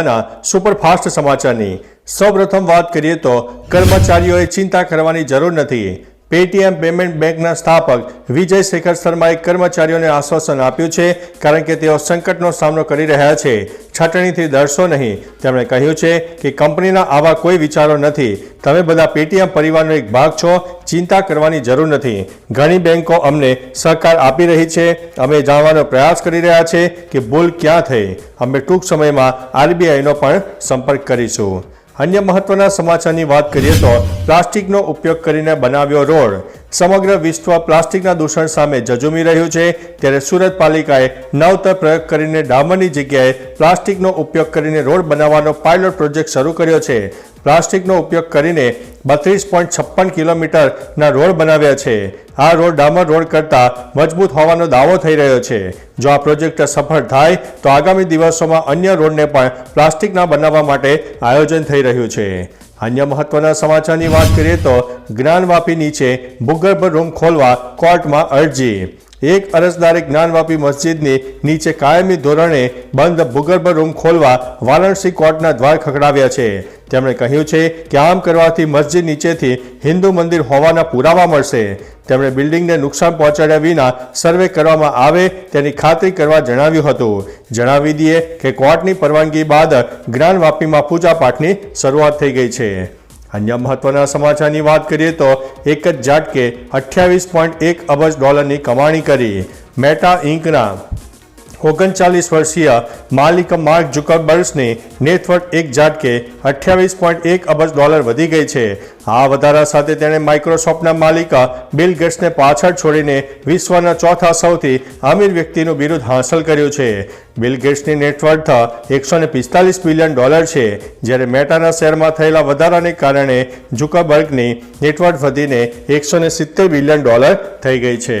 દુનિયાના સુપરફાસ્ટ સમાચારની સૌપ્રથમ વાત કરીએ તો કર્મચારીઓએ ચિંતા કરવાની જરૂર નથી. પેટીએમ પેમેન્ટ બેંકના સ્થાપક વિજય શેખર શર્માએ કર્મચારીઓને આશ્વાસન આપ્યું છે, કારણ કે તેઓ સંકટનો સામનો કરી રહ્યા છે. છટણીથી ડરશો નહીં. તેમણે કહ્યું છે કે કંપનીના આવા કોઈ વિચારો નથી. તમે બધા પેટીએમ પરિવારનો એક ભાગ છો, ચિંતા કરવાની જરૂર નથી. ઘણી બેંકો અમને સહકાર આપી રહી છે. અમે જાણવાનો પ્રયાસ કરી રહ્યા છે કે ભૂલ ક્યાં થઈ. અમે ટૂંક સમયમાં આરબીઆઈનો પણ સંપર્ક કરીશું. અન્ય મહત્વના સમાચારની વાત કરીએ તો પ્લાસ્ટિકનો ઉપયોગ કરીને બનાવ્યો રોડ. સમગ્ર વિશ્વ પ્લાસ્ટિકના દૂષણ સામે જજુમી રહ્યું છે. ત્યારે સુરત પાલિકાએ નવતર પ્રયોગ કરીને ડામરની જગ્યાએ પ્લાસ્ટિકનો ઉપયોગ કરીને રોડ બનાવવાનો પાયલોટ પ્રોજેક્ટ શરૂ કર્યો છે. પ્લાસ્ટિકનો ઉપયોગ કરીને બત્રીસ પોઈન્ટ છપ્પન કિલોમીટરના રોડ બનાવ્યા છે. આ રોડ ડામર રોડ કરતાં મજબૂત હોવાનો દાવો થઈ રહ્યો છે. જો આ પ્રોજેક્ટ સફળ થાય, તો આગામી દિવસોમાં અન્ય રોડને પણ પ્લાસ્ટિકના બનાવવા માટે આયોજન થઈ રહ્યું છે. અન્ય મહત્વના સમાચારની વાત કરીએ તો જ્ઞાનવાપી નીચે ભૂગર્ભ રૂમ ખોલવા કોર્ટમાં અરજી. એક અરજદારે જ્ઞાનવાપી મસ્જિદની નીચે કાયમી ધોરણે બંધ ભૂગર્ભ રૂમ ખોલવા વારાણસી કોર્ટના દ્વાર ખખડાવ્યા છે. તેમણે કહ્યું છે કે આમ કરવાથી મસ્જિદ નીચેથી હિન્દુ મંદિર હોવાના પુરાવા મળશે. તેમણે બિલ્ડિંગને નુકસાન પહોંચાડ્યા વિના સર્વે કરવામાં આવે તેની ખાતરી કરવા જણાવ્યું હતું. જણાવી દઈએ કે કોર્ટની પરવાનગી બાદ જ્ઞાનવાપીમાં પૂજાપાઠની શરૂઆત થઈ ગઈ છે. અન્ય મહત્વના સમાચારની વાત કરીએ તો એક જ ઝાટકે અઠ્યાવીસ પોઈન્ટ એક અબજ ડોલરની કમાણી કરી. મેટા ઇન્કના ઓગણચાલીસ વર્ષીય માલિક માર્ક જુકરબર્ગ્સની નેટવર્ક એક ઝાટકે અઠ્યાવીસ પોઈન્ટ એક અબજ ડોલર વધી ગઈ છે. આ વધારા સાથે તેણે માઇક્રોસોફ્ટના માલિક બિલ ગેટ્સને પાછળ છોડીને વિશ્વના ચોથા સૌથી અમીર વ્યક્તિનું બિરુદ હાંસલ કર્યું છે. બિલ ગેટ્સની નેટવર્થ એકસો ને પિસ્તાલીસ બિલિયન ડોલર છે. જ્યારે મેટાના શેરમાં થયેલા વધારાને કારણે જુકરબર્ગની નેટવર્થ વધીને એકસો ને સિત્તેર બિલિયન ડોલર થઈ ગઈ છે.